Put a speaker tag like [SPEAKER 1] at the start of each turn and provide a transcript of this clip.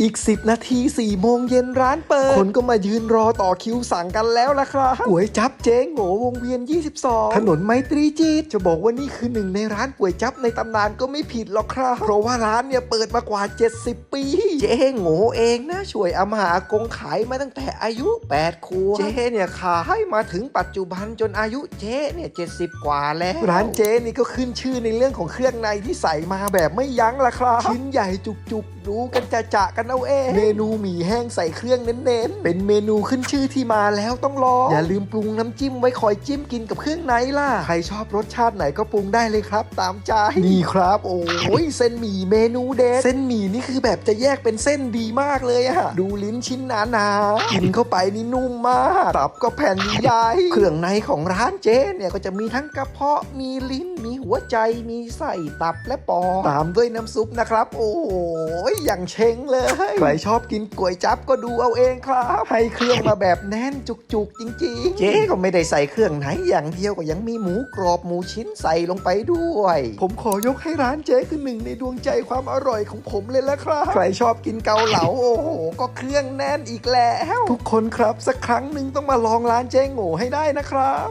[SPEAKER 1] อีก 10 นาที4โมงเย็นร้านเปิด คนก็มายืนรอต่อคิวสั่งกันแล้วล่ะครับก๋วยจับเจ๊งโง่วงเวียน 22 ถนนไมตรีจีตจะบอกว่านี่คือหนึ่งในร้านก๋วยจับในตำนานก็ไม่ผิดหรอกครับ เพราะว่าร้านเนี่ยเปิดมากว่า 70 ปี เจ๊โง่เองนะช่วยอามาหากงขายมาตั้งแต่อายุ 8 ขวบ เจ๊เนี่ยขายมาถึงปัจจุบันจนอายุเจ๊เนี่ย70 กว่าแล้ว ร้านเจ๊นี่ก็ขึ้นชื่อในเรื่องของเครื่องในที่ใส่มาแบบไม่ยั้งละครับ ชิ้นใหญ่จุกๆดูกันจะจะๆกันเอาเอง เมนูหมี่แห้งใส่เครื่องเน้นๆ เป็นเมนูขึ้นชื่อที่มาแล้วต้องลอง อย่าลืมปรุงน้ำจิ้มไว้คอยจิ้มกินกับเครื่องในล่ะ ใครชอบรสชาติไหนก็ปรุงได้เลยครับ ตามใจ นี่ครับ โอ้ยเส้นหมี่เมนูเด็ด เส้นหมี่นี่คือแบบจะแยกเป็นเส้นดีมากเลยอะดูลิ้นชิ้นหนาๆ กินเข้าไปนี่นุ่มมากตับก็แผ่นใหญ่ เครื่องในของร้านเจ๊เนี่ยก็จะมีทั้งกระเพาะ มีลิ้น มีหัวใจ มีไส้ ตับและปอดตามด้วยน้ำซุปนะครับ โอ้ยอย่างเชงเลยใครชอบกินก๋วยจั๊บก็ดูเอาเองครับ ให้เครื่องมาแบบแน่นจุกๆจริง ๆ เจ๊ก็ไม่ได้ใส่เครื่องไหนอย่างเดียวก็ยังมีหมูกรอบหมูชิ้นใส่ลงไปด้วย ผมขอยกให้ร้านเจ๊คือหนึ่งในดวงใจความอร่อยของผมเลยละครับ ใครชอบกินเกาเหลาโอ้โห ก็เครื่องแน่นอีกแล้ว ทุกคนครับสักครั้งหนึ่งต้องมาลองร้านเจ๊โง่ให้ได้นะครับ